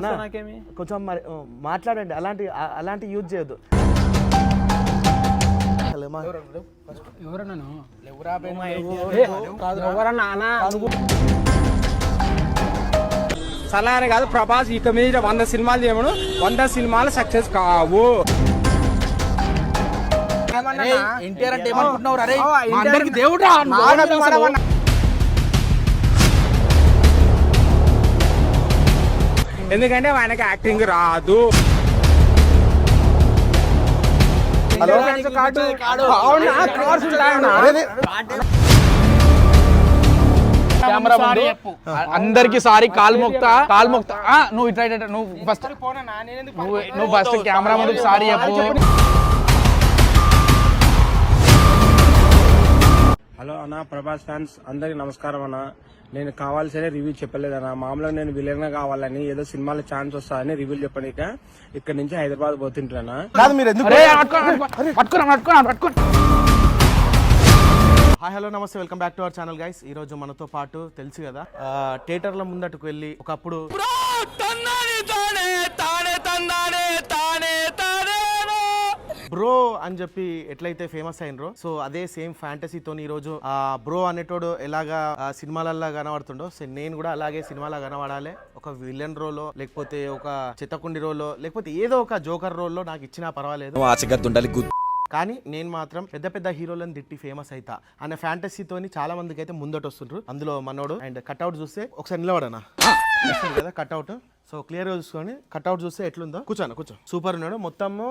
నాకేమి కొంచెం మరి మాట్లాడండి. అలాంటి అలాంటి యూజ్ చేయొద్దు. ఎవరన్నాను? కాదు. అని ప్రభాస్ ఇక మీద వంద సినిమాలు చేయమను. వంద సినిమాలు సక్సెస్ కావు. ఎన్టీఆర్ అంటే ఏమనుకుంటున్నావు అరే అందరికి దేవుడా ఎందుకంటే ఆయనకి యాక్టింగ్ రాదు. హలో? ఫ్యాన్స్ కార్డు అవునా? కార్డ్స్ ఉంటాయన్నా? కెమెరా ముందు. అందరికి సారీ కాల్ మొక్తా కాల్ మొక్తా. ఆ, నువ్వు ఇట్లా నువ్వు ఫస్ట్ నువ్వు ఫస్ట్ కెమెరా ముందుకు సారీ చెప్పు. హలో అన్న ప్రభాస్ ఫ్యాన్స్ అందరికి నమస్కారం అన్న. నేను కావాల్సిన రివ్యూ చెప్పలేదన్న. మామూలుగా నేను విలన్ కావాలని ఏదో సినిమాలో ఛాన్స్ వస్తాయని రివ్యూ చెప్పనీక ఇక్కడ నుంచి హైదరాబాద్ పోతుంటానా కాదు మీరు ఎందుకు అరే పట్టుకో పట్టుకో పట్టుకో పట్టుకో హాయ్ హలో నమస్తే welcome back to our channel guys ఈ రోజు మనతో పాటు తెలుసు కదా థియేటర్ల ముందటుకు వెళ్ళి ఒకప్పుడు బ్రో అని చెప్పి ఎట్లయితే ఫేమస్ అయినరో సో అదే సేమ్ ఫ్యాంటసీతో ఈ రోజు ఆ బ్రో అనేటోడు ఎలాగా సినిమాలల్లో కనబడుతుండో సో నేను కూడా అలాగే సినిమాలో కనబడాలి. ఒక విలన్ రోలో లేకపోతే ఒక చిత్తకుండి రోలో లేకపోతే ఏదో ఒక జోకర్ రోల్లో నాకు ఇచ్చినా పర్వాలేదు. ఆశగద్దుండాలి గుద్దు కానీ నేను మాత్రం పెద్ద పెద్ద హీరోలను తిట్టి ఫేమస్ అవుతా అనే ఫ్యాంటసీతోని చాలా మందికి అయితే ముందట వస్తుండ్రు అందులో మనోడు అండ్ కట్అవుట్ చూస్తే ఒకసారి నిలబడనా? కదా కట్అవుట్ సో క్లియర్గా చూసుకొని కట్అవుట్ చూస్తే ఎట్లుందో. కూర్చోను కూర్చో. సూపర్ ఉన్నాడు. మొత్తము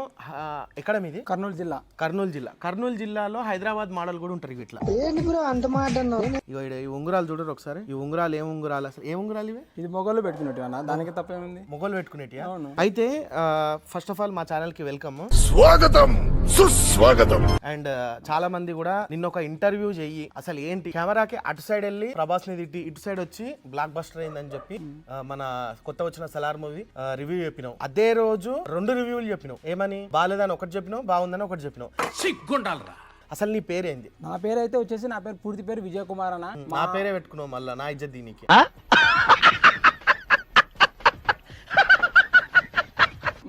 ఎక్కడ మీది కర్నూలు జిల్లా. కర్నూలు జిల్లా. కర్నూలు జిల్లాలో హైదరాబాద్ మోడల్ కూడా ఉంటారు ఇట్లా. ఇగో ఈడ ఈ ఉంగరాలు చూడరు ఒకసారి. ఈ ఉంగరాలు ఏం ఉంగరాలు అసలు? ఏం ఉంగరాలు ఇవి? ఇది మొగలు పెట్టుకున్నట్టు అన్న? దానికి తప్పేముంది? మొగలు పెట్టుకునేటియా? అయితే ఫస్ట్ ఆఫ్ ఆల్ మా ఛానల్కి వెల్కమ్ స్వాగతం సుస్వాగతం. అండ్ చాలా మంది కూడా నిన్న ఒక ఇంటర్వ్యూ చెయ్యి. అసలు ఏంటి? కెమెరాకి అటు సైడ్ వెళ్ళి ప్రభాస్ని తిట్టి ఇటు సైడ్ వచ్చి బ్లాక్ బస్టర్ అయిందని చెప్పి మన కొత్త వచ్చిన సలార్ మూవీ రివ్యూ చెప్పినావు. అదే రోజు రెండు రివ్యూలు చెప్పినావు. ఏమని? బాగాలేదని ఒకటి చెప్పినావు బాగుందని ఒకటి చెప్పినావు. అసలు నీ పేరేంది? నా పేరు అయితే వచ్చేసి నా పేరు పూర్తి పేరు విజయ్ కుమార్ అన్న. నా పేరే పెట్టుకున్నావు మళ్ళా నా ఇజ్జత్ దీనికి.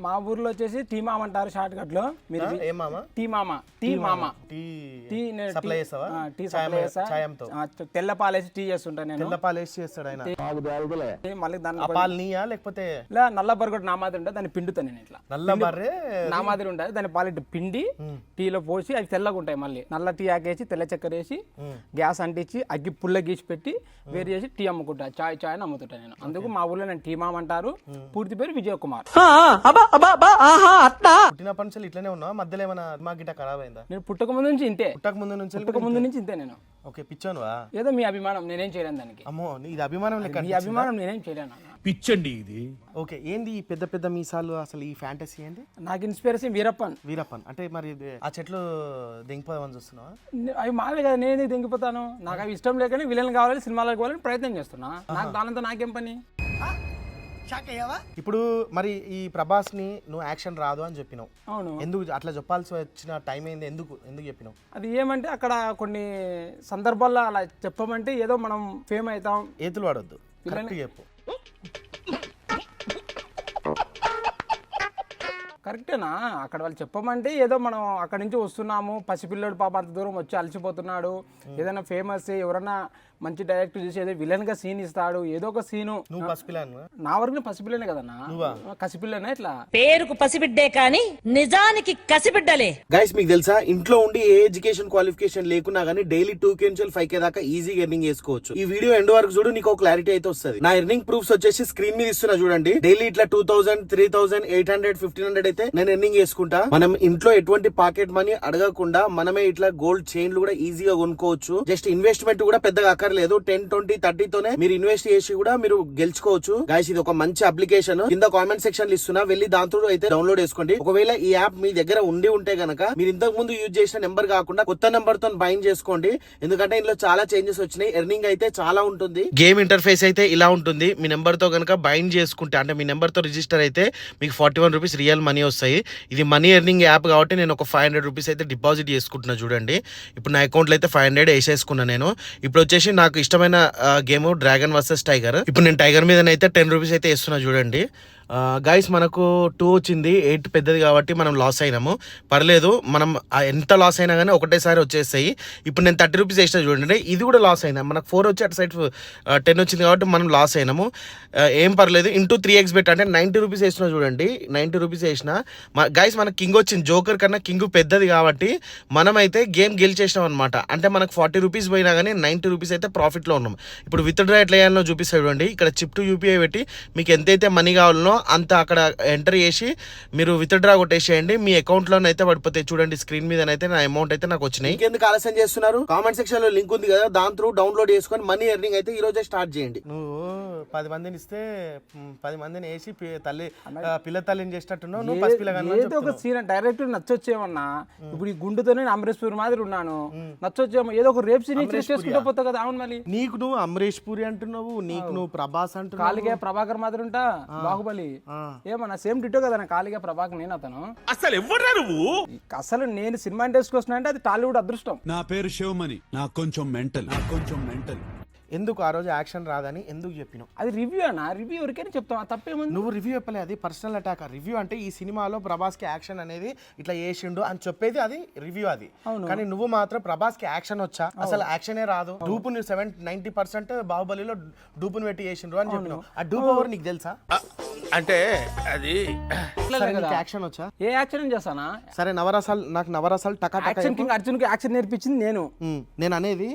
మా ఊర్లో వచ్చేసి టీ మామ అంటారు షార్ట్ కట్లో మీరు ఆ, ఏం మామ? టీ మామ టీ మామ. టీ టీ నేను సప్లై చేస్తావా? టీ చేస్తా. తెల్ల పాలేసి టీ చేస్తుంటా నేను. తెల్ల పాలు వేసి చేస్తాడు ఆయన మళ్ళీ దాన్ని ఆ పాలు నీయా లేకపోతే ఇలా నల్ల బరగొట్టు నా మాదిరి ఉంటుంది దాన్ని పిండుతాను నేను ఇట్లా. నల్ల బర్రె నా మాదిరి ఉంటుంది దాన్ని పాలు పిండి టీలో పోసి అవి తెల్లగా ఉంటాయి మళ్ళీ. నల్ల టీ ఆకేసి తెల్ల చక్కెర వేసి గ్యాస్ అంటించి అగ్గి పుల్ల గీసి పెట్టి వేరు చేసి టీ అమ్ముకుంటా చాయ్ చాయ్ అని అమ్ముతుంటా నేను. అందుకు మా ఊర్లో నేను టీ మామ అంటారు. పూర్తి పేరు విజయ్ కుమార్ పుట్టినప్పటి నుంచి ఇట్లనే ఉన్నావా మధ్యలో ఏమైనా మా గిట్ట ఖరాబ్ అయిందా నేను పుట్టక ముందు నుంచి ఇంతే. పుట్టక ముందు నుంచి పుట్టక ముందు నుంచి ఇంతే నేను. ఓకే పిచ్చానువా? ఏదో మీ అభిమానం నేనేం చేయలేను దానికి. అమ్మో నీ ఇది అభిమానం లెక్క మీ అభిమానం నేనేం చేయలేను. పిచ్చండి ఇది. ఓకే ఏంది ఈ పెద్ద పెద్ద మీసాలు అసలు ఈ ఫ్యాంటసీ ఏంది? నాకు ఇన్స్పిరేషన్ వీరప్పన్. వీరప్పన్. అంటే మరి ఆ చెట్లు దింగిపోదామని చూస్తున్నావా? అవి మావే కదా నేనే దింగిపోతాను? నాకు అవి ఇష్టం లేకనే విలన్ కావాలని సినిమాలకు కావాలని ప్రయత్నం చేస్తున్నా. నాకు దానంతో నాకేం పని? ఇప్పుడు మరి ఈ ప్రభాస్ని నువ్వు యాక్షన్ రాదు అని చెప్పినావు. అవును. ఎందుకు అట్లా చెప్పాల్సి వచ్చిన టైం ఏంది? ఎందుకు? ఎందుకు చెప్పినావు? అది ఏమంటే అక్కడ కొన్ని సందర్భాల్లో అలా చెప్పమంటే ఏదో మనం ఫేమ్ అవుతాం. ఏతులు వాడొద్దు కరెక్ట్ చెప్పు. కరెక్టేనా? అక్కడ వాళ్ళు చెప్పమంటే ఏదో మనం అక్కడ నుంచి వస్తున్నాము. పసిపిల్లడు పాప అంత దూరం వచ్చి అలసిపోతున్నాడు. ఏదైనా ఫేమస్ ఎవరన్నా మంచి డైరెక్టర్ చూసి ఏదో విలన్గా సీన్ ఇస్తాడు. ఏదో ఒక సీను నువ్వు పసిపిల్లాను నా వరకు నేను పసిపిల్లనే కదన్నా. కసిపిల్లనే ఇట్లా? పేరుకు పసిబిడ్డే కాని నిజానికి కసిబిడ్డలే. గైస్ మీకు తెలుసా? ఇంట్లో ఉండి ఏ ఎడ్యుకేషన్ క్వాలిఫికేషన్ లేకున్నా కానీ డైలీ టూ కే నుంచి ఫైవ్ కే దాకా ఈజీగా ఎర్నింగ్ చేసుకోవచ్చు. ఈ వీడియో ఎండ్ వరకు చూడు నీకు క్లారిటీ అయితే వస్తుంది. నా ఎర్నింగ్ ప్రూఫ్స్ వచ్చేసి స్క్రీన్ మీద ఇస్తున్నా చూడండి. డైలీ ఇట్లా two thousand three thousand eight hundred fifteen hundred అయితే నేను ఎర్నింగ్ చేసుకుంటా. మనం ఇంట్లో ఎటువంటి పాకెట్ మనీ అడగకుండా మనమే ఇట్లా గోల్డ్ చైన్లు కూడా ఈజీగా కొనుక్కోవచ్చు. జస్ట్ ఇన్వెస్ట్మెంట్ కూడా పెద్దగా అక్కర్లేదు టెన్ ట్వంటీ థర్టీతోనే మీరు ఇన్వెస్ట్ చేసి కూడా మీరు గెలుచుకోవచ్చు. గాయస్ ఇది ఒక మంచి అప్లికేషన్ కింద కామెంట్ సెక్షన్ ఇస్తున్నా. వెళ్ళి దాంతో అయితే డౌన్లోడ్ చేసుకోండి. ఒకవేళ ఈ యాప్ మీ దగ్గర ఉండి ఉంటే గనక మీరు ఇంతకు ముందు యూజ్ చేసిన నెంబర్ కాకుండా కొత్త నెంబర్తో బైండ్ చేసుకోండి. ఎందుకంటే ఇందులో చాలా చేంజెస్ వచ్చినాయి. ఎర్నింగ్ అయితే చాలా ఉంటుంది. గేమ్ ఇంటర్ఫేస్ అయితే ఇలా ఉంటుంది. మీ నెంబర్తో కనుక బైండ్ చేసుకుంటే అంటే మీ నెంబర్తో రిజిస్టర్ అయితే మీకు forty one rupees real money వస్తాయి. ఇది మనీ ఎర్నింగ్ యాప్ కాబట్టి నేను ఒక ఫైవ్ హండ్రెడ్ రూపీస్ అయితే డిపాజిట్ చేసుకుంటున్నా చూడండి. ఇప్పుడు నా అకౌంట్లో అయితే ఫైవ్ హండ్రెడ్ వేసేసుకున్నా నేను. ఇప్పుడు వచ్చేసి నాకు ఇష్టమైన గేమ్ డ్రాగన్ వర్సెస్ టైగర్. ఇప్పుడు నేను టైగర్ మీద అయితే టెన్ రూపీస్ అయితే వేస్తున్నా చూడండి. గైస్ మనకు టూ వచ్చింది. ఎయిట్ పెద్దది కాబట్టి మనం లాస్ అయినాము. పర్లేదు మనం ఎంత లాస్ అయినా కానీ ఒకటేసారి వచ్చేస్తాయి ఇప్పుడు నేను థర్టీ రూపీస్ వేసిన చూడండి. ఇది కూడా లాస్ అయినా. మనకు ఫోర్ వచ్చి అటు సైడ్ టెన్ వచ్చింది కాబట్టి మనం లాస్ అయినాము. ఏం పర్లేదు. ఇంటూ త్రీ ఎక్స్ బెట్ అంటే నైంటీ రూపీస్ వేసిన చూడండి. నైంటీ రూపీస్ వేసిన. గైస్ మనకు కింగ్ వచ్చింది. జోకర్ కన్నా కింగ్ పెద్దది కాబట్టి మనమైతే గేమ్ గెలిచేసినాం అనమాట అంటే మనకు ఫార్టీ రూపీస్ పోయినా కానీ నైంటీ రూపీస్ అయితే ప్రాఫిట్లో ఉన్నాం. ఇప్పుడు విత్ డ్రా ఎట్లా చేయాలో చూపిస్తాడు చూడండి. ఇక్కడ చిప్ టు యూపీఐ పెట్టి మీకు ఎంతైతే మనీ కావాలనో అంత అక్కడ ఎంటర్ చేసి మీరు విత్ డ్రా కొట్టేసేయండి. మీ అకౌంట్లోనైతే పడిపోతాయి. చూడండి స్క్రీన్ మీదనైతే నా అమౌంట్ అయితే నాకు వచ్చినాయి. ఇంకెందుకు ఆలస్యం చేస్తున్నారు? కామెంట్ సెక్షన్లో లింక్ ఉంది కదా దాని త్రూ డౌన్లోడ్ చేసుకొని మనీ ఎర్నింగ్ అయితే ఈ రోజే స్టార్ట్ చేయండి. నువ్వు పది మందిని ఇస్తే పది మందిని వేసి తల్లి పిల్ల తల్లిని చేసేటట్టున్నావు నువ్వు ఏదో ఒక సీన్ డైరెక్ట్ నచ్చొచ్చేమన్నా ఇప్పుడు ఈ గుండుతోనే నేను అమరేష్ పూరి మాదిరి ఉన్నాను. నచ్చొచ్చేమో ఏదో ఒక రేప్ సీన్ చేసుకుంటూ పోతా కదా అవును మళ్ళీ నీకు నువ్వు అమరీష్ పూరి అంటున్నావు నీకు నువ్వు ప్రభాస్ అంటున్నావు. కాలిగే ప్రభాకర్ మాదిరి ఉంటా బాహుబలి. ఏమన్నా సేమ్ డిటో కదా నా కాలిగే ప్రభాకర్ నేను అతను. అసలు ఎవడ్రా నువ్వు? అసలు నేను సినిమా ఇండస్ట్రీకి వస్తున్నా అంటే అది టాలీవుడ్ అదృష్టం. నా పేరు శివమణి. నాకు కొంచెం మెంటల్. నాకు కొంచెం మెంటల్. ఎందుకు ఆ రోజు యాక్షన్ రాదని ఎందుకు చెప్పినావు? అది రివ్యూ అన్న? రివ్యూ ఎవరికైనా చెప్తాం తప్పేముంది? నువ్వు రివ్యూ చెప్పలే అది పర్సనల్ అటాక్ రివ్యూ అంటే ఈ సినిమాలో ప్రభాస్కి యాక్షన్ అనేది ఇట్లా చేసిండు అని చెప్పేది అది రివ్యూ అది. కానీ నువ్వు మాత్రం ప్రభాస్కి యాక్షన్ వచ్చా? అసలు యాక్షనే రాదు. డూపు నువ్వు సెవెన్ నైన్టీ పర్సెంట్ బాహుబలిలో డూపుని పెట్టి చేసిండ్రు అని చెప్పినావు. ఆ డూప్ ఎవరు నీకు తెలుసా? అంటే అది యాక్షన్ వచ్చా? ఏ యాక్షన్ చేస్తానా? సరే నవరసాలు నాకు నవరసాలు టకా టకా యాక్షన్ కింగ్ అర్జున్కి యాక్షన్ నేర్పించింది నేను. నేను అనేది.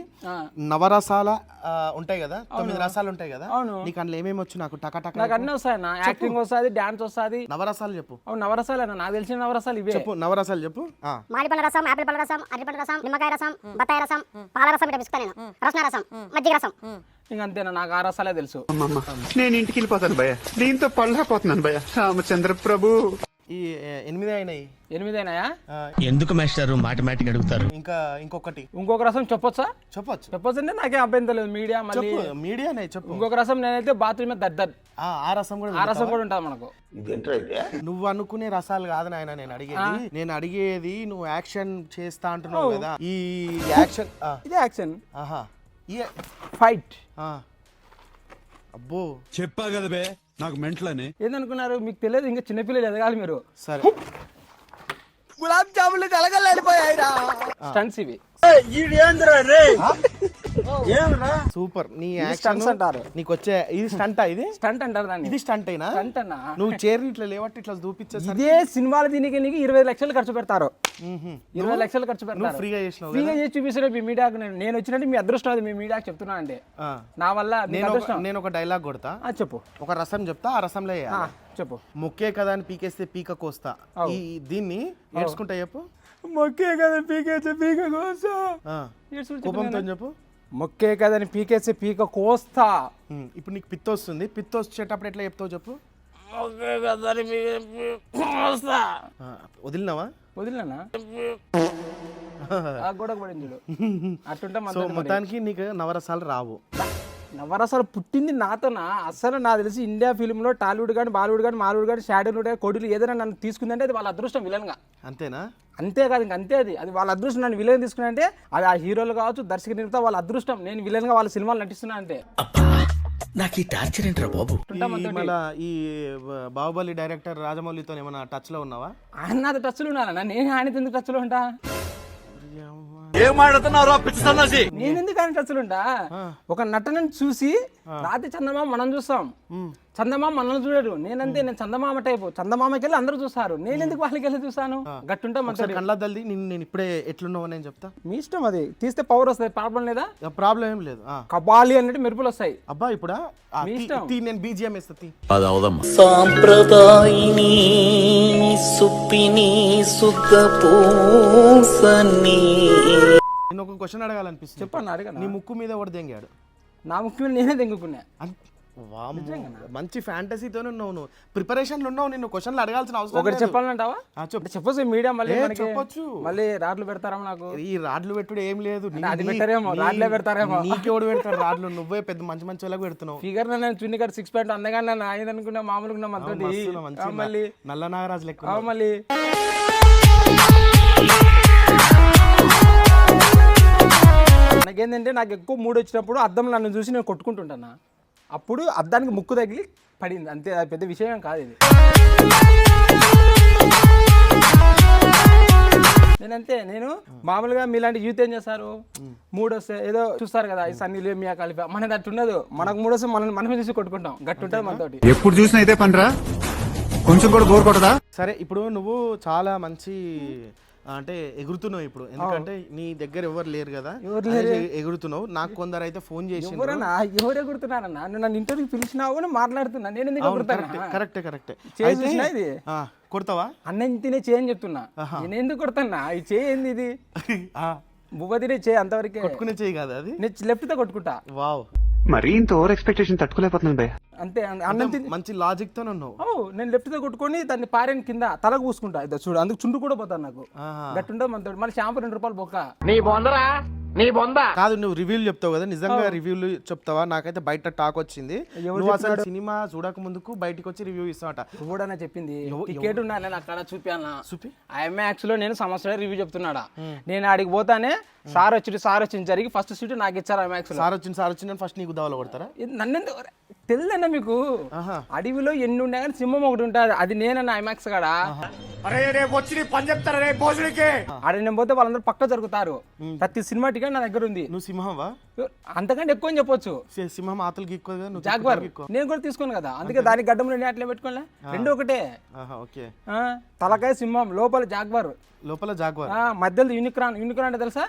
నవరసాల ఉంటాయి కదా? తొమ్మిది రసాలు ఉంటాయి కదా? అవును. నీకు అందులో ఏమేమి వచ్చు నాకు టకా టకా నాకు అన్నీ వస్తాయన్న యాక్టింగ్ వస్తుంది డాన్స్ వస్తుంది. నవరసాలు చెప్పు. అవును నవరసాలు అన్న. నాకు తెలిసిన నవరసాలు ఇవే. చెప్పు నవరసాలు చెప్పు. ఆ. రసం యాపిల్ పండ్ల రసం అరటిపండ్ల రసం నిమ్మకాయ రసం బత్తాయి రసం పాల రసం ఇట్లా పిసుకుతా నేను. రసన రసం మజ్జిగ రసం. ఇంక అంతేనా? నాకు ఆ రసాలే తెలుసు. నేను ఇంటికి వెళ్ళిపోతాను భయ దీంతో పళ్ళపోతున్నాను భయ రామచంద్ర ప్రభు ఈ ఎనిమిది అయినాయి. ఎనిమిదైనాయా? ఎందుకు మాస్టారు మాటమాటిక్ అడుగుతారు? ఇంకా ఇంకొకటి. ఇంకొక రసం చెప్పొచ్చా? చెప్పొచ్చు. చెప్పొచ్చు అంటే నాకేం అభ్యంతరం లేదు. మీడియా మళ్ళీ చెప్పు మీడియానే చెప్పు. ఇంకొక రసం నేనైతే బాత్రూమ్ మీద దద్దర్ ఆ, ఆ రసం కూడా ఆ రసం కూడా ఉంటుంది మనకు. నువ్వు అనుకునే రసాలు కాదు నాయన నేను అడిగేది. నేను అడిగేది నువ్వు యాక్షన్ చేస్తా అంటున్నావు కదా. ఈ యాక్షన్ ఇదే యాక్షన్. ఆహా. ఈ ఫైట్. ఆ. అబ్బో. చెప్పా కదా బే. నాకు మెంటల్ అని ఏందనుకున్నారు? మీకు తెలియదు ఇంకా చిన్నపిల్లలు ఎదగాలి మీరు. సరే. గులాబ్ జాములు కలగలడిపోయాయిరా స్టంట్స్ ఇవి. సూపర్. నీ యాక్షన్ అంటారు. నీకు వచ్చే ఇది స్టంటా ఇది? స్టంట్ అంటారు దాన్ని. ఇది స్టంట్ అయినా స్టంట్ అన్న. నువ్వు చేరి ఇట్లా లేవట్టి ఇట్లా చూపించేసరికి? ఇదే సినిమాలు దీనికి నీకు ఇరవై లక్షలు ఖర్చు పెడతారు. ఇరవై లక్షలు ఖర్చు నువ్వు పెడతారు ఫ్రీగా చేసినావు ఫ్రీగా చేసి చూపిస్తారు మీ మీడియాకు నేను. నేను వచ్చినట్టు మీ అదృష్టం అది మీ మీడియాకి చెప్తున్నా ఆ. నా వల్ల నేను నేను ఒక డైలాగ్ కొడతా. చెప్పు. ఒక రసం చెప్తా ఆ రసంలో. చెప్పు. మొక్కే కదా అని పీకేస్తే పీక కోస్తా. ఈ దీన్ని ఏడ్చుకుంటా చెప్పు. మొక్కే కదా పీకేస్తే పీక కోస్తా కోపంతో చెప్పు. మొక్కే కదని పీకేస్తే పీక కోస్తా. ఇప్పుడు నీకు పిత్త వస్తుంది. పిత్త వచ్చేటప్పుడు ఎట్లా చెప్తావు చెప్పు. మొక్కే కదని కోస్తా ఆ, వదిలినావా? వదిలేనా ఆ గొడవ పడింది అట్టుంటే మొత్తానికి నీకు నవరసాలు రావు. నవరసాలు పుట్టింది నాతోనా? అసలు నాకు తెలిసి ఇండియా ఫిల్మ్లో టాలీవుడ్ కానీ బాలీవుడ్ కానీ మాలీవుడ్ కానీ షాడీవుడ్ కానీ కొడులు ఏదైనా నన్ను తీసుకుందంటే అది వాళ్ళ అదృష్టం విలన్గా. అంతేనా? అంతేకాదు ఇంక అంతే అది. అది వాళ్ళ అదృష్టం నన్ను విలన్ తీసుకున్నా అంటే అది ఆ హీరోలు కావచ్చు దర్శక నిర్మాత వాళ్ళ అదృష్టం. నేను విలన్గా వాళ్ళ సినిమాలు నటిస్తున్నా అంటే. నాకు ఈ టార్చర్ ఏంట్రా బాబు? ఈ మళ్ళా ఈ బ- బాహుబలి డైరెక్టర్ రాజమౌళితో ఏమైనా టచ్లో ఉన్నావా? ఆయన నాతో టచ్లో ఉన్నానా? నేను ఆయన ఎందుకు టచ్లో ఉంటా? ఏం ఆడుతున్నారో పిచ్చి సన్నాసి? నేను ఎందుకు ఆయన టచ్లో ఉంటా ఒక నటనని చూసి రాత్రి చందమామ మనం చూస్తాం. చందమామ మనల్ని చూడడు. నేనంతే నేను చందమామ టైపు చందమామకి వెళ్ళి అందరూ చూస్తారు. నేను ఎందుకు వాళ్ళకి వెళ్ళి చూస్తాను గట్టుంటే మన ఒకసారి కళ్ళ దల్ది నేను నేను ఇప్పుడే ఎట్లున్నావు నేను చెప్తా. మీ ఇష్టం అది. తీస్తే పవర్ వస్తుంది. ప్రాబ్లం లేదా? ప్రాబ్లం ఏం లేదు. కబాలి అన్నట్టు మెరుపులు వస్తాయి. అబ్బా ఇప్పుడా? ఆ, మీ తీ- ఇష్టం. నేను బీజిఎం సాంప్రదాయిని సుప్పిని సుఖ పూసని నేను ఒక క్వశ్చన్ అడగాలనిపిస్తుంది. చెప్పండి అడగనా నీ ముక్కు మీద ఒకటి దెంగాడు? నా ముఖ్యమైన నేనే తెంగుకున్నా అన్- వామ్మో, మంచి ఫ్యాంటసీతో ఉన్నావు నువ్వు. ప్రిపరేషన్లు ఉన్నావు నిన్ను క్వశ్చన్లు అడగాల్సిన అవసరం ఒకటి. చెప్పాలంటావా చెప్పొచ్చు మీడియా మళ్ళీ చెప్పొచ్చు. మళ్ళీ రాడ్లు పెడతారా నాకు. ఈ రాడ్లు పెట్టుడు ఏం లేదు. నీ- అది పెట్టారేమో, రాడ్లే పెడతారేమో. నీకెవడు పెడతాడు రాడ్లు? నువ్వే పెద్ద మంచి మంచి వాళ్ళకి పెడుతున్నావు. ఫిగర్ నేను చున్ని కట్ సిక్స్ పాయింట్ అందగా నన్ను ఆయన అనుకున్నా మామూలుగా మంచి ఆ, మళ్ళీ. నల్ల నాగరాజు లెక్క. మళ్ళీ. నాకేంటంటే నాకు ఎక్కువ మూడు వచ్చినప్పుడు అద్దం నన్ను చూసి నేను కొట్టుకుంటుంటానా? అప్పుడు అద్దానికి ముక్కు తగిలి పడింది. అంతే అది పెద్ద విషయం కాదు ఇది. నేనంతే నేను మామూలుగా మీలాంటి యూత్ ఏం చేస్తారు? మూడు వస్తే ఏదో చూస్తారు కదా ఈ సన్నీ మియా కలిపి మనది అట్టు ఉండదు. మనకు మూడు వస్తే మనం మనమే చూసి కొట్టుకుంటాం. గట్టి ఉంటుంది మనతోటి ఎప్పుడు చూసినా ఇదే పనిరా? కొంచెం కూడా బోర్ కొట్టదా? సరే ఇప్పుడు నువ్వు చాలా మంచి అంటే ఎగురుతున్నావు ఇప్పుడు. ఎందుకంటే నీ దగ్గర ఎవరు లేరు కదా. ఎగురుతున్నావు. నాకు కొందరు అయితే ఫోన్ చేసి ఎవరు ఎగురుతున్నారన్నా? నన్ను ఇంటర్వ్యూ పిలిచినావు మాట్లాడుతున్నా. నేను ఎందుకు ఎగురుతానా? కరెక్ట్ కరెక్ట్ చూసినా ఇది? కొడతావా? అన్నం తినే చేయని చెప్తున్నా. నేను ఎందుకు కొడతానా? ఈ చేయి ఏంది ఇది? బువ్వ తినే చేయి అంతవరకే. కొట్టుకునే చేయి కాదు అది? నేను లెఫ్ట్తో కొట్టుకుంటా. వావ్. మరీ ఇంత ఓవర్ ఎక్స్పెక్టేషన్ తట్టుకోలేకపోతున్నాను భయ్య. అంతే అన్- అన్నం తిని మంచి లాజిక్తో ఉన్నావు. ఓ నేను లెఫ్ట్తో కొట్టుకొని దాన్ని పారాయణ కింద తలకు పూసుకుంటా ఇదో చూడు అందుకు చుండు కూడా పోతాను నాకు. గట్టుండదు మనతో మళ్ళీ షాంపూ రెండు రూపాయలు బొక్క. కాదు నువ్వు రివ్యూలు చెప్తావు కదా నిజంగా రివ్యూలు చెప్తావా? నాకైతే బయట టాక్ వచ్చింది. నువ్వు అసలు సినిమా చూడక ముందుకు బయటికి వచ్చి రివ్యూ ఇస్తావట. ఎవడన్నా చెప్పింది? టికెట్ ఉన్నా నేను అక్కడ చూపానా చూపి ఐఎంఎక్స్లో నేను సంవత్సరాలు రివ్యూ చెప్తున్నాడా? నేను ఆడికి పోతానే సార్ వచ్చి సార్ వచ్చింది జరిగి ఫస్ట్ సీట్ నాకు ఇచ్చారు ఐఎంఎక్స్లో సార్ వచ్చింది సార్ వచ్చిందని ఫస్ట్ నీకు దవల కొడతారా? ఇది నన్నెందుకు? తెలియదన్నా మీకు. అడవిలో ఎన్ని ఉండే కానీ సింహం ఒకటి ఉంటుంది. అది నేనన్న ఐమాక్స్ కాడ? అరే రేపు వచ్చి నీ పని చెప్తారా రేపు భోజనకి ఆడ నేను పోతే వాళ్ళందరూ పక్క జరుగుతారు. ప్రతి సినిమా టికెట్ నా దగ్గర ఉంది. నువ్వు సింహంవా? అంతకంటే ఎక్కువ అని చెప్పొచ్చు. సింహం ఆతలకి ఎక్కువ నువ్వు జాగ్వర్. నేను కూడా తీసుకోను కదా. అందుకే దాని గడ్డం నేను అట్లే పెట్టుకోలే రెండు ఒకటే. ఓకే. ఆ, తలకాయ సింహం లోపల జాగ్వర్. లోపల జాగ్వార్. ఆ, మధ్యలో యూనిక్రాన్. యూనిక్రాన్ అంటే తెలుసా?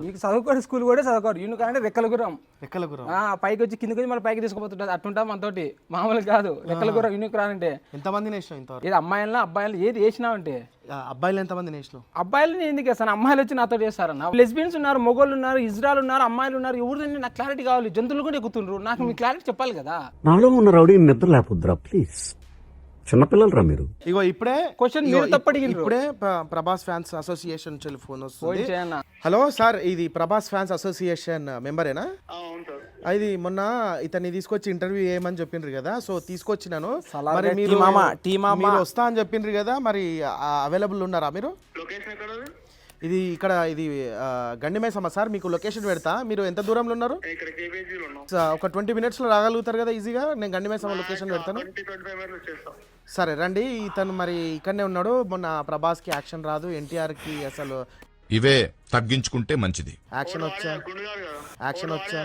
మీకు చదువుకోరు స్కూల్ కూడా చదువుకోరు. యూనిక్రాన్ అంటే రెక్కల గుర్రం. రెక్కల గుర్రం. ఆ, పైకి వచ్చి కిందకి వచ్చి మళ్ళీ పైకి తీసుకుపోతుంటుంది అట్టుంటాం మనతోటి. మామూలు కాదు. రెక్కల గుర్రం యూనిక్రాన్ అంటే. ఎంతమంది ఏది అమ్మాయిలా అబ్బాయిలు ఏది వేసినావంటే? ఆ, అబ్బాయిలు ఎంతమంది నేసినావు అబ్బాయిలు నేను ఎందుకు వేస్తాను అమ్మాయిలు వచ్చి నాతో చేస్తారన్న లెస్బియన్స్ ఉన్నారు మొగోళ్ళు ఉన్నారు ఇజ్రాయల్ ఉన్నారు అమ్మాయిలు ఉన్నారు ఎవరు నాకు క్లారిటీ కావాలి జంతువులు కూడా ఎక్కుతుండ్రు. నాకు మీ క్లారిటీ చెప్పాలి కదా? నాలో ఉన్న రౌడీ నిద్ర లేపుద్రా ప్లీజ్ చిన్నపిల్లలరా మీరు? ఇగో ఇప్పుడే మీరు అడిగిండ్రు. ఇప్పుడే ప్ర- ప్రభాస్ ఫ్యాన్స్ అసోసియేషన్ నుంచి ఫోన్ ఫోన్ వస్తుంది హలో సార్ ఇది ప్రభాస్ ఫ్యాన్స్ అసోసియేషన్ మెంబరేనా? అది మొన్న ఇతన్ని తీసుకొచ్చి ఇంటర్వ్యూ చేయమని చెప్పిండ్రు కదా సో తీసుకొచ్చినాను. సలార్ మరి మీరు వస్తా అని చెప్పిండ్రు కదా మరి అవైలబుల్ ఉన్నారా మీరు? ఇది ఇక్కడ ఇది ఆ, గండిమైసమ్మ సార్ మీకు లొకేషన్ పెడతా. మీరు ఎంత దూరంలో ఉన్నారు? స- ఒక ట్వంటీ మినిట్స్లో రాగలుగుతారు కదా ఈజీగా నేను గండిమైసమ్మ లొకేషన్ పెడతాను. సరే రండి. ఇతను మరి ఇక్కడనే ఉన్నాడు. మొన్న ప్రభాస్కి యాక్షన్ రాదు. ఎన్టీఆర్కి అసలు ఇవే తగ్గించుకుంటే మంచిది. యాక్షన్ వచ్చా? యాక్షన్ వచ్చా?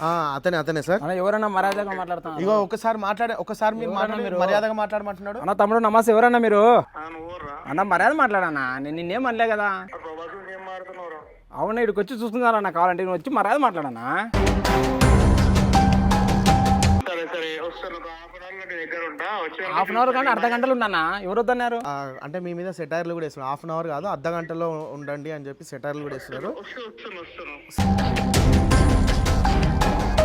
ఆ, అతనే అతనే సార్. అన్న ఎవరన్నా మర్యాదగా మాట్లాడుతున్నారు? ఇగో ఒకసారి మాట్లాడే ఒకసారి మీరు మాట్లాడే మర్యాదగా మాట్లాడమంటున్నాడు. అన్న తమ్ముడు నమస్తే. ఎవరన్నా మీరు? అన్న మర్యాద మాట్లాడన్నా నేను నిన్నేం అనలే కదా. అవునా ఇక్కడికి వచ్చి చూసుకున్నారన్న కావాలంటే నువ్వు వచ్చి మర్యాద మాట్లాడన్నా హాఫ్ అన్ అవర్ కానీ అర్ధ గంటలు ఉండన్నా ఎవరు వద్దన్నారు? ఆ, అంటే మీ మీద సెటైర్లు కూడా వేస్తున్నారు. హాఫ్ అన్ అవర్ కాదు అర్ధ గంటలో ఉండండి అని చెప్పి సెటైర్లు కూడా వేస్తున్నారు.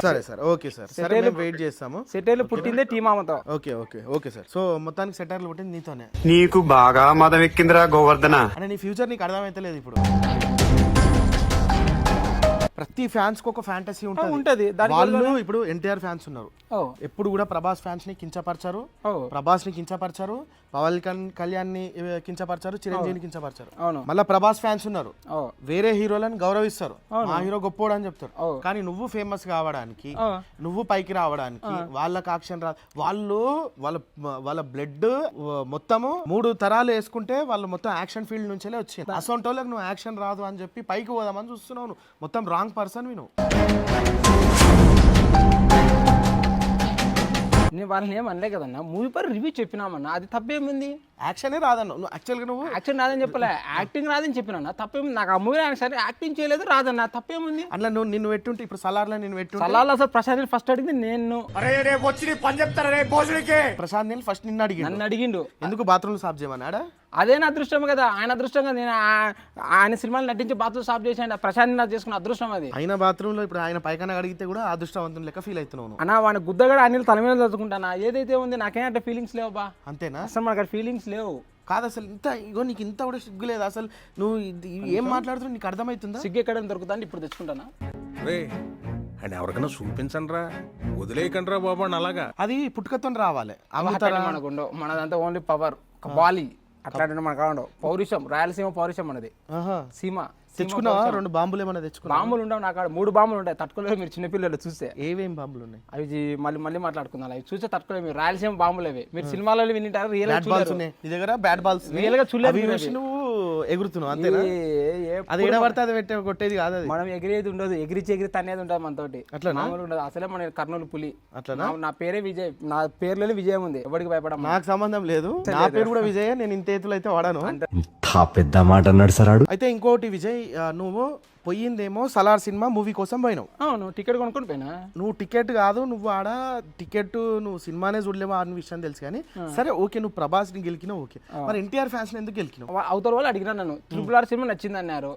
సరే సార్ ఓకే సార్. సరే మేము వెయిట్ చేస్తాము. సెటైలు పుట్టిందే tea మామతో okay okay okay sir. So మొత్తానికి సెటైర్లు పుట్టింది నీతోనే. నీకు బాగా మదం ఎక్కిందిరా గోవర్ధన. అంటే నీ ఫ్యూచర్ నీకు అర్థమైతలేదు ఇప్పుడు. ప్రతి ఫ్యాన్స్కి ఒక ఫ్యాంటసీ ఉంటుంది. ఉంటది. వాళ్ళు ఇప్పుడు ఎన్టీఆర్ ఫ్యాన్స్ ఉన్నారు. ఎప్పుడు కూడా ప్రభాస్ ఫ్యాన్స్ని కించపరచారు. ప్రభాస్ని కించపరచారు. పవన్ కళ్యాణ్ కళ్యాణ్ని ఏ, కించపరచారు చిరంజీవిని కించపరచారు. అవును. మళ్ళీ ప్రభాస్ ఫ్యాన్స్ ఉన్నారు. వేరే హీరోలను గౌరవిస్తారు. మా హీరో గొప్పోడు అని చెప్తారు. కానీ నువ్వు ఫేమస్ కావడానికి. నువ్వు పైకి రావడానికి వాళ్ళకి ఆక్షన్ రా వాళ్ళు వాళ్ళ వాళ్ళ బ్లడ్ మొత్తము మూడు తరాలు వేసుకుంటే వాళ్ళు మొత్తం యాక్షన్ ఫీల్డ్ నుంచే వచ్చింది. అసొంటోళ్ళకి నువ్వు యాక్షన్ రాదు అని చెప్పి పైకి పోదామని చూస్తున్నావు నువ్వు. మొత్తం రాంగ్ పర్సన్ నువ్వు. నేను వాళ్ళని ఏం అనలే కదన్నా. మూవీ పర్ రివ్యూ చెప్పినామన్నా. అది తప్పేముంది? యాక్షనే రాదన్న. నువ్వు యాక్చువల్గా నువ్వు యాక్షన్ రాదని చెప్పలే. యాక్టింగ్ రాదని చెప్పినా తప్పేముంది? నాకు ఆ మూవీ సరే యాక్టింగ్ చేయలేదు రాదన్నా. తప్పేముంది? అట్లా నువ్వు నిన్ను పెట్టుంటే ఇప్పుడు సలార్లో నేను పెట్టుంటే సలాల్లో అసలు ప్రసాద్ ఫస్ట్ అడిగింది నేను. అరే రేపు వచ్చి పని చెప్తారా రేపు భోజనకి? ప్రశాంత్ ఫస్ట్ నిన్ను అడిగి నన్ను అడిగిండు. ఎందుకు బాత్రూమ్ సాఫ్ చేయమన్నాడా? అదే నా అదృష్టం కదా. ఆయన అదృష్టంగా నేను ఆ- ఆయన సినిమాలు నటించి బాత్రూమ్ స్టాప్ చేసాను ప్రశాంత్ నాకు చేసుకున్న అదృష్టం అది. అయిన బాత్రూమ్లో ఇప్పుడు ఆయన పైకన అడిగితే కూడా అదృష్టవంతుని లెక్క ఫీల్ అవుతున్నావు నువ్వు. అన్న వాడిని గుద్దగడ అనిల్ తల మీద చదువుకుంటానా? ఏదైతే ఉంది నాకేం అంటే ఫీలింగ్స్ లేవు బా. అంతేనా? అసలు మనకు ఫీలింగ్స్ లేవు. కాదు అసలు ఇంత ఇగో నీకు ఇంత కూడా సిగ్గు లేదు. అసలు నువ్వు ఇది- ఏం మాట్లాడుతున్నావు? నీకు అర్థమవుతుందా సిగ్గు ఎక్కడ దొరుకుతుంది ఇప్పుడు తెచ్చుకుంటానా? రే అని ఎవరికైనా చూపించండి రా వదిలేయకండి రా బాబు అలాగా. అది పుట్టుకతో రావాలి. మనదంతా ఓన్లీ పవర్ బాలి. అట్లాంటి మనకు కావండు పౌరుషం రాయలసీమ పౌరుషం ఆహా. సీమ. తెచ్చుకున్నావా? రెండు బాంబులు ఏమైనా తెచ్చుకున్నావా? బాంబులు ఉండవు నాకు ఆడ మూడు బాంబులు ఉంటాయి తట్టుకోలేవు మీరు చిన్నపిల్లలు చూస్తే. ఏవేం బాంబులు ఉన్నాయి? అవి మళ్ళీ మళ్ళీ మాట్లాడుకుందాం. అవి చూస్తే తట్టుకోలేవు మీరు. రాయలసీమ బాంబులు అవి. మీరు సినిమాలలో వింటారు రియల్ బ్యాట్ బాల్స్ ఉన్నాయి. నీ దగ్గర బ్యాట్ బాల్స్ Real గా చూడలేదు. నువ్వు ఎగురుతున్నావు అంతేనా? అది ఏడ పడితే అది పెట్టే కొట్టేది కాదు అది. మనం ఎగిరేది ఉండదు. ఎగిరిచి ఎగిరి తనేది ఉంటుంది మనతోటి. అట్లనా? మామూలు ఉండదు. అసలే మన కర్నూలు పులి. అట్లనా? నా- పేరే విజయ్. నా పేర్లోనే విజయం ఉంది. ఎవరికి భయపడమ్మా నాకు సంబంధం లేదు. నా పేరు కూడా విజయ్. నేను ఇంత ఎత్తులు అయితే వాడాను. ఇంత పెద్ద మాట అన్నాడు సరాడు అయితే ఇంకోటి విజయ్ నువ్వు పోయిందేమో సలార్ సినిమా మూవీ కోసం పోయినావు. అవును టికెట్ కొనుక్కొని పోయినా? నువ్వు టికెట్ కాదు నువ్వు ఆడ టికెట్ నువ్వు సినిమానే చూడలేవా అన్న విషయం తెలుసు కానీ సరే ఓకే నువ్వు ప్రభాస్ని గెలికినావు ఓకే. మరి ఎన్టీఆర్ ఫ్యాన్స్ ఎందుకు గెలికినావు? అవతల వాళ్ళు అడిగినా నన్ను ట్రిపుల్ ఆర్ సినిమా నచ్చింది అన్నారు.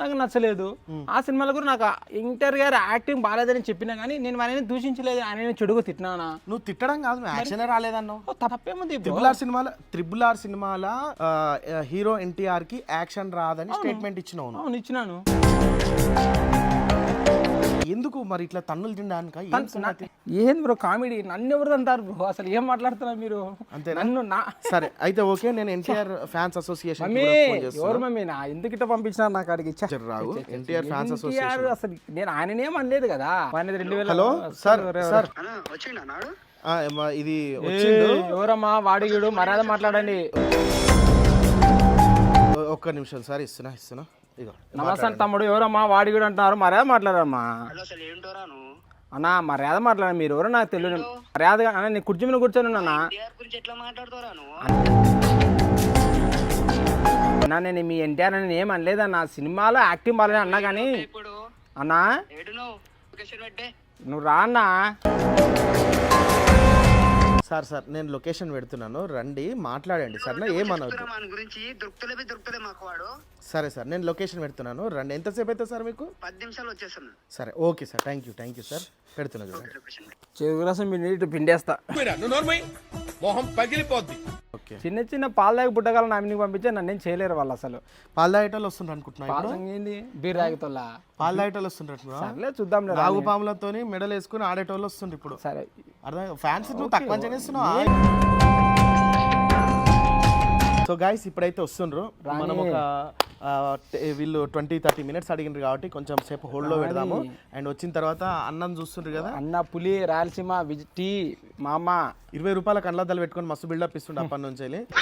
నాకు నచ్చలేదు. ఆ సినిమాలో కూడా నాకు ఇంటర్ గారు యాక్టింగ్ బాగాలేదని చెప్పినా కానీ నేను ఆయన దూషించలేదు ఆయన చెడుగా తిట్టినానా? నువ్వు తిట్టడం కాదు యాక్షనే రాలేదన్నావు? తప్పేముంది? త్రిబుల్ ఆర్ సినిమాల త్రిబుల్ ఆర్ సినిమాల హీరో ఎన్టీఆర్కి యాక్షన్ రాదని స్టేట్మెంట్ ఇచ్చినావు. అవును ఇచ్చినాను. ఎందుకు మరి ఇట్లా తన్నులు తినడానిక? ఏం బ్రో కామెడీ. నన్ను ఎవరు అంటారు బ్రో? అసలు ఏం మాట్లాడుతున్నారు మీరు? అంతేనా? నన్ను నా సరే అయితే ఓకే నేను ఎన్టీఆర్ ఫ్యాన్స్ అసోసియేషన్ ఎవరు మమ్మీ? నా ఎందుకు ఇట్లా పంపించినారు నాకు అడిగి ఛ, రావు. NTR fans association. అసలు నేను ఆయననేం అనలేదు కదా. ఆయనది రెండు వేల హలో సార్ సార్. ఇది ఎవరమ్మా? వాడిగిడు మర్యాద మాట్లాడండి. ఒక్క నిమిషం సార్ ఇస్తున్నా ఇస్తున్నా. నమస్తే తమ్ముడు ఎవరమ్మా? వాడిగిడు అంటున్నారు. మర్యాద మాట్లాడమ్మా అన్నా మర్యాద మాట్లాడండి. మీరు ఎవరో నాకు తెలియదు. మర్యాదగా అన్న నేను కుర్చీ మీద కూర్చొని ఉన్నా అన్నా నేను మీ ఎన్టీఆర్ అని ఏం అనలేదన్నా. సినిమాలో యాక్టింగ్ బాగాలేదు అన్నా కానీ. అన్నా? నువ్వు రా అన్నా. సార్ సార్ నేను లొకేషన్ పెడుతున్నాను. రండి మాట్లాడండి. సార్ ఏమనవద్దు మన గురించి? దొరుకుతలే దొరుకుతలే మాకు వాడు. సరే సార్ నేను లొకేషన్ పెడుతున్నాను. రండి ఎంతసేపు అవుతుంది సార్ మీకు? పది నిమిషాలు సరే okay sir thank you thank you sir పెడుతున్నా చూడండి మీరు నీటి పిండేస్తా. మొహం పగిలిపోద్ది. చిన్న చిన్న పాల దాగి పుట్టగల నామిని పంపించే నన్ను ఏం చేయలేరు వాళ్ళు అసలు. పాల దాయిటలు వస్తుండ్రు అనుకుంటున్నా పాల ఇప్పుడు సంగేంది బీర్ తాగుతోలా పాల దాయిటలు వస్తుండ్రు చూద్దాం నాగు పాములతో మెడల్ వేసుకుని ఆడేటోళ్ళు వస్తుండ్రు ఇప్పుడు. సరే. అర్థం? ఫ్యాన్స్ నువ్వు తక్కువ చేస్తున్నావు? సో గాయస్ ఇప్పుడైతే వస్తుండ్రు. మనం ఒక వీళ్ళు ట్వంటీ థర్టీ మినిట్స్ అడిగినారు కాబట్టి కొంచెం సేపు హోల్డ్లో పెడదాము. అండ్ వచ్చిన తర్వాత అన్నం చూస్తుండ్రు కదా? అన్న పులి రాయలసీమ విజ్ టీ మామ. ఇరవై రూపాయల కళ్ళద్దాలు పెట్టుకొని మస్తు బిల్డప్ ఇస్తుండే అప్పటి నుంచి వెళ్ళి.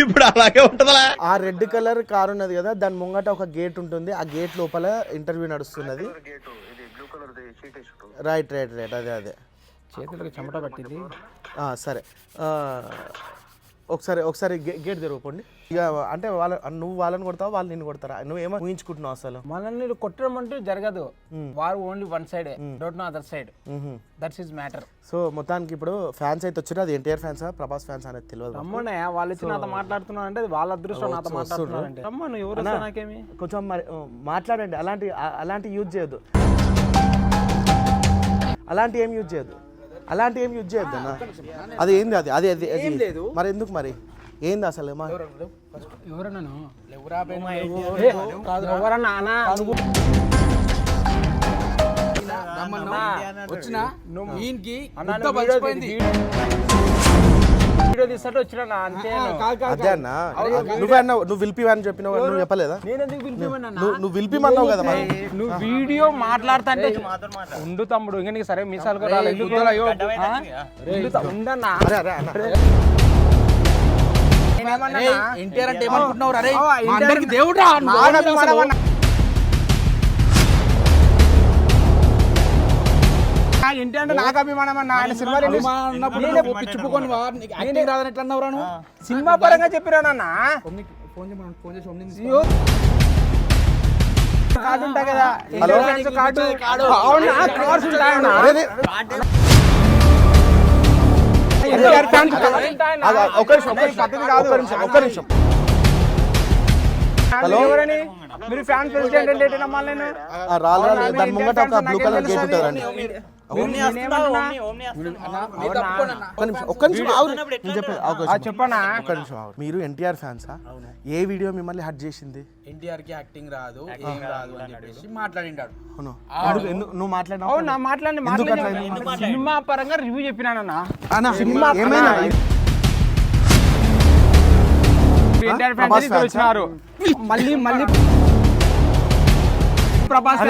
ఇప్పుడు అలాగే ఉంటుందా ఆ రెడ్ కలర్ కార్ ఉన్నది కదా దాని ముంగట ఒక గేట్ ఉంటుంది. ఆ గేట్ లోపల ఇంటర్వ్యూ నడుస్తున్నది. రైట్ రైట్ రైట్ అదే అదే. చేతులకు చెమట పట్టింది. సరే. ఒకసారి ఒకసారి గేట్ తెరవకండి. ఇక అంటే వాళ్ళ నువ్వు వాళ్ళని కొడతావా వాళ్ళు నిన్ను కొడతారా? నువ్వేమో ఊహించుకుంటున్నావు అసలు? మనల్ని కొట్టడం అంటూ జరగదు. వారు only one side. Don't know other side that's is matter so మొత్తానికి ఇప్పుడు ఫ్యాన్స్ అయితే వచ్చారు. అది ఎన్టీఆర్ ఫ్యాన్సా ప్రభాస్ ఫ్యాన్స్ అనేది తెలియదు మాకు. రమ్మనే వాళ్ళు వచ్చి నాతో మాట్లాడుతున్నారు అంటే వాళ్ళ అదృష్టం నాతో మాట్లాడుతున్నారు అంటే. రమ్మను ఎవరు నాకేమి? కొంచెం మరి మాట్లాడండి. అలాంటి అలాంటి యూజ్ చేయొద్దు. అలాంటి ఏం యూజ్ చేయొద్దు? అలాంటి ఏం యూజ్ చేయొద్దు అది ఏంది అది? అది అది అది. మరి ఎందుకు మరి? ఏంది అసలు వచ్చిన? వీడియో తీసినట్టు వచ్చినా అంతే అదే అన్న. నువ్వే అన్నావు నువ్వు పిలిపివని చెప్పినావు నువ్వు చెప్పలేదా? నేనెందుకు పిలిపిమన్నా నువ్వు నువ్వు పిలిపిమన్నావు కదా మరి. నువ్వు వీడియో మాట్లాడతా అంటే ఉండు తమ్ముడు ఇంకా నీకు సరే మీసాలు రాలేదు. ఎందుకు? ఉండన్నా. అరే అరే అన్న. ఎన్టీఆర్ అంటే ఏమనుకుంటున్నావు రే అందరికి దేవుడా అంటే నాకు అభిమానం అన్న ఆయన సినిమా పిచ్చిపోకొని యాక్టింగ్ రాదని ఎట్లా సినిమా పరంగా. కార్డు కదా. హలో? కార్డు అవునా? కార్డ్స్ ఉంటాయన్నా నిమిషం నిమిషం హలో? ఎవరని? మీరు ఫ్యాన్ ప్రెసిడెంట్ అంటే ఏంటి నమ్మాలి నేను? ఆ, రాళ్ళు రాళ్ళు దాని ముంగట ఒక బ్లూ కలర్ గేట్ ఉంటుంది రండి మీరు నేనేమన్నా? ఒక్క నిమిషం. నేను చెప్పేది. చెప్పనా? ఒక్క. మీరు ఎన్టీఆర్ ఫ్యాన్సా? ఏ వీడియో మిమ్మల్ని హట్ చేసింది? ఎన్టీఆర్కి యాక్టింగ్ రాదు ఏం రాదు అని చెప్పేసి మాట్లాడిండాడు. అవును. ఎందుకు- ఎందుకు- నువ్వు మాట్లాడినావు? అవునా సినిమా పరంగా రివ్యూ చెప్పినానన్నా అన్న, సినిమా ఏమైనా ఎన్టీఆర్ ఫ్యాన్స్ మళ్ళీ మళ్ళీ ప్రభాస్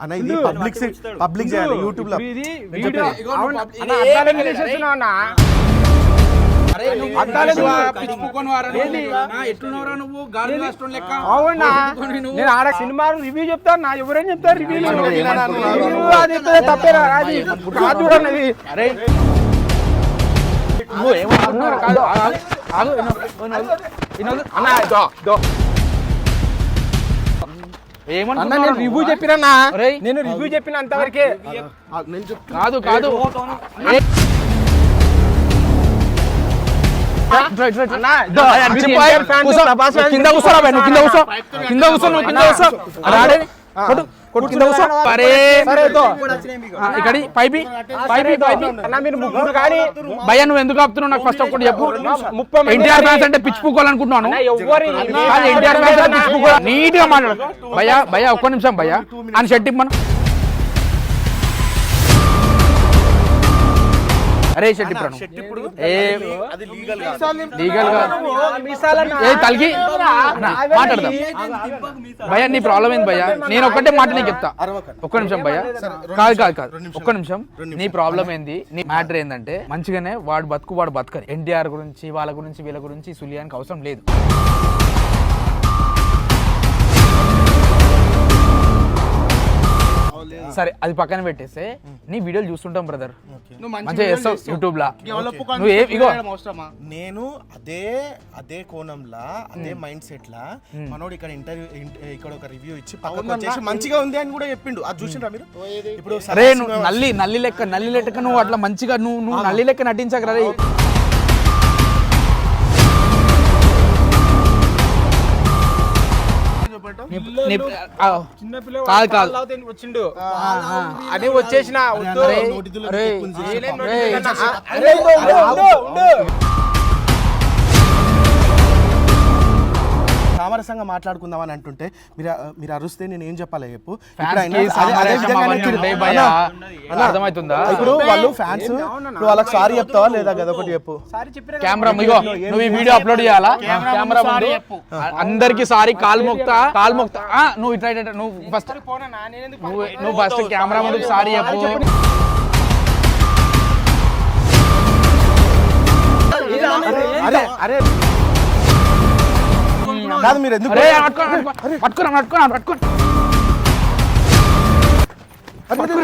అన్న, ఇది పబ్లిక్ పబ్లిక్ చేయాలి యూట్యూబ్లో. ఇది నేను వీడియో ఆడ సినిమా రివ్యూ చెప్తాను నా ఎవరైనా చెప్తారు? రివ్యూ అది తప్పేరా? అది చూడండి నువ్వు ఏమనుకుంటున్నావు? కాదు ఆగు, అన్న, దో, దో. నేను రివ్యూ చెప్పినా. నేను రివ్యూ చెప్పిన అంతవరకే. కాదు కాదు. కింద కూర్చోరా కింద కూర్చో కింద కూర్చో నువ్వు కింద కూర్చో కూర్చో అరే ఇక్కడి పైపి పైపి పైపి అన్న మీరు ముగ్గురు కానీ భయ్య నువ్వు ఎందుకు ఆపుతున్నావు? నాకు ఫస్ట్ ఒకటి చెప్పు. ముప్పై ఎన్టీఆర్ ఫ్యాన్స్ అంటే పిచ్చి పూకోవాలనుకుంటున్నాను అన్న, ఎవ్వరి కాదు ఎన్టీఆర్ ఫ్యాన్స్ అంటే నీట్గా మాట్లాడు. భయ్య భయ్య ఒక్క నిమిషం భయ్య. అని షర్ట్ ఇమ్మను. అరే ఏ అది లీగల్ లీగల్గా ఏ తలకి. అన్న, మాట్లాడదాం. భయ్య నీ ప్రాబ్లం ఏంది భయ్య? నేను ఒక్కటే మాట నీకు చెప్తా. ఒక్క నిమిషం భయ్య. కాదు కాదు కాదు. ఒక్క నిమిషం. నీ ప్రాబ్లం ఏంది? నీ మ్యాటర్ ఏంటంటే మంచిగానే వాడు బతుకు వాడు బతకని ఎన్టీఆర్ గురించి వాళ్ళ గురించి వీళ్ళ గురించి సులియానికి అవసరం లేదు. సరే అది పక్కన పెట్టేస్తే నీ వీడియోలు చూస్తుంటాం బ్రదర్ మంచిగా చేస్తావు యూట్యూబ్ లా. నువ్వు ఏ ఇగో నేను అదే అదే కోణంలా అదే మైండ్ సెట్ లా మనోడు ఇక్కడ ఇంటర్వ్యూ ఇక్కడ ఒక రివ్యూ ఇచ్చి పక్కకు వచ్చేసి మంచిగా ఉంది అని కూడా చెప్పిండు. అది చూసిండ్రా మీరు? ఇప్పుడు అరే నువ్వు నల్లి నల్లి లెక్క నల్లి లెక్క నువ్వు అట్లా మంచిగా నువ్వు నువ్వు నల్లి లెక్క నటించగలరా కాదు కాదు. వచ్చిండు. అని వచ్చేసిన సామరస్యంగా మాట్లాడుకుందాం అని అంటుంటే మీరు మీరు అరుస్తే నేను ఏం చెప్పాలి చెప్పు. ఇప్పుడు వాళ్ళు ఫ్యాన్స్ నువ్వు వాళ్ళకి సారీ చెప్తావా లేదా? కదా ఒకటి చెప్పు. కెమెరా ఇగో నువ్వు ఈ వీడియో అప్లోడ్ చేయాలా? కెమెరా ముందు అందరికి సారీ కాలు మొక్తా కాలు మొక్తా. ఆ, నువ్వు ఇట్లా ఇట్లా, నువ్వు ఫస్ట్ పోనా? నేను ఎందుకు నువ్వు నువ్వు ఫస్ట్ కెమెరా ముందు సారీ చెప్పు. అరే అరే కాదు మీరు ఎందుకు అరే పట్టుకో పట్టుకో పట్టుకో పట్టుకో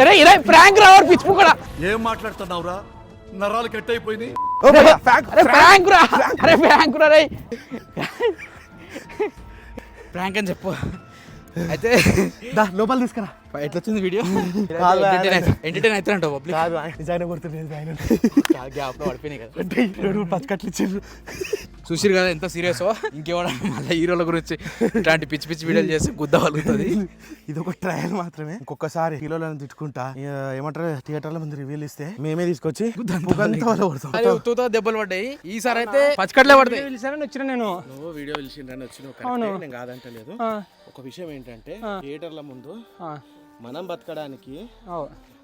అరే ఇరే ప్రాంక్ రా పిచ్చి కూడా. ఏం మాట్లాడుతున్నావురా? నరాలు కట్ అయిపోయింది అరే ప్రాంక్ రా. అరే ప్రాంక్ రా రే ప్రాంక్ అని చెప్పు. అయితే దా, లోపల తీసుకురా. ఎట్లా వచ్చింది వీడియో? ఎంటర్టైన్ అవుతారంట పబ్లిక్ కాదు నిజాయినా కొడుతుంది ఆయన. గ్యాప్లో పడిపోయినాయి కదా. పచ్చకట్లు ఇచ్చిండ్రు. చూసిరు కదా ఎంత సీరియస్ ఇంకేమన్నా మళ్ళీ హీరోల గురించి ఇట్లాంటి పిచ్చి పిచ్చి వీడియోలు చేసి గుద్దవలుగుతుంది ఇది ఒక ట్రయల్ మాత్రమే. ఇంకొకసారి కిలోలను తిట్టుకుంటా ఇక ఏమంటారు థియేటర్ల ముందు రివ్యూలు ఇస్తే మేమే తీసుకొచ్చి ఉత్తుతో దెబ్బలు పడ్డాయి. ఈసారి అయితే పచ్చకట్లే పడతాయి. పిలిచారని వచ్చిన నేను. వీడియో పిలిచిండ్రని వచ్చిన. కాదంటలేదు. ఒక విషయం ఏంటంటే థియేటర్ల ముందు మనం బతకడానికి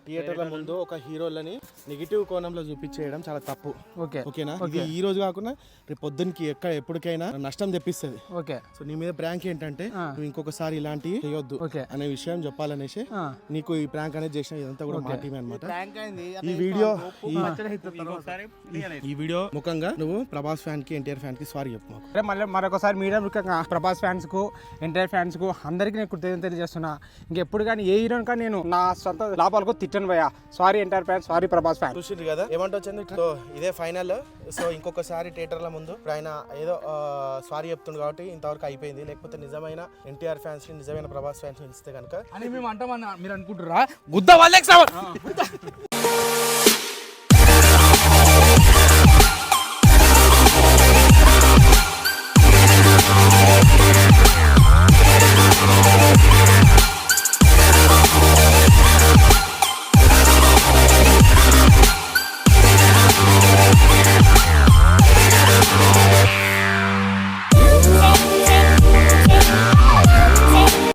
థియేటర్ల ముందు ఒక హీరోలని నెగిటివ్ కోణంలో చూపించేయడం చాలా తప్పు. ఓకే. ఓకేనా? ఇది ఈ రోజు కాకుండా రేపు పొద్దునకి ఎక్కడ ఎప్పటికైనా నష్టం తెప్పిస్తుంది. ఓకే. సో నీ మీద ప్రాంక్ ఏంటంటే నువ్వు ఇంకొకసారి ఇలాంటివి చేయొద్దు ఓకే. అనే విషయం చెప్పాలనేసి. నీకు ఈ ప్రాంక్ అనేది చేసిన ఇదంతా కూడా మా టీమే అనమాట ఈ వీడియో ఈ- వీడియో ముఖంగా నువ్వు ప్రభాస్ ఫ్యాన్కి ఎన్టీఆర్ ఫ్యాన్కి సారీ చెప్పు మాకు. అరే మళ్ళీ మరొకసారి మీడియా ముఖ్యంగా ప్రభాస్ ఫ్యాన్స్కు ఎన్టీఆర్ ఫ్యాన్స్కు అందరికీ నేను కృతజ్ఞత తెలియజేస్తున్నా. ఇంకెప్పుడు కానీ ఏ హీరోని కానీ నేను నా సొంత లాభాలకు తిట్టను భయ్యా. Sorry NTR fans sorry Prabhas fan చూసిండ్రు కదా? ఏమంటే వచ్చింది సో ఇదే ఫైనల్ సో ఇంకొకసారి థియేటర్ల ముందు ఇప్పుడు ఆయన ఏదో సారీ చెప్తుండు కాబట్టి ఇంతవరకు అయిపోయింది. లేకపోతే నిజమైన ఎన్టీఆర్ ఫ్యాన్స్ నిజమైన ప్రభాస్ ఫ్యాన్స్ ఇస్తే కనుక అని మేము అంటామని మీరు అనుకుంటురా గుద్ద వాళ్ళకి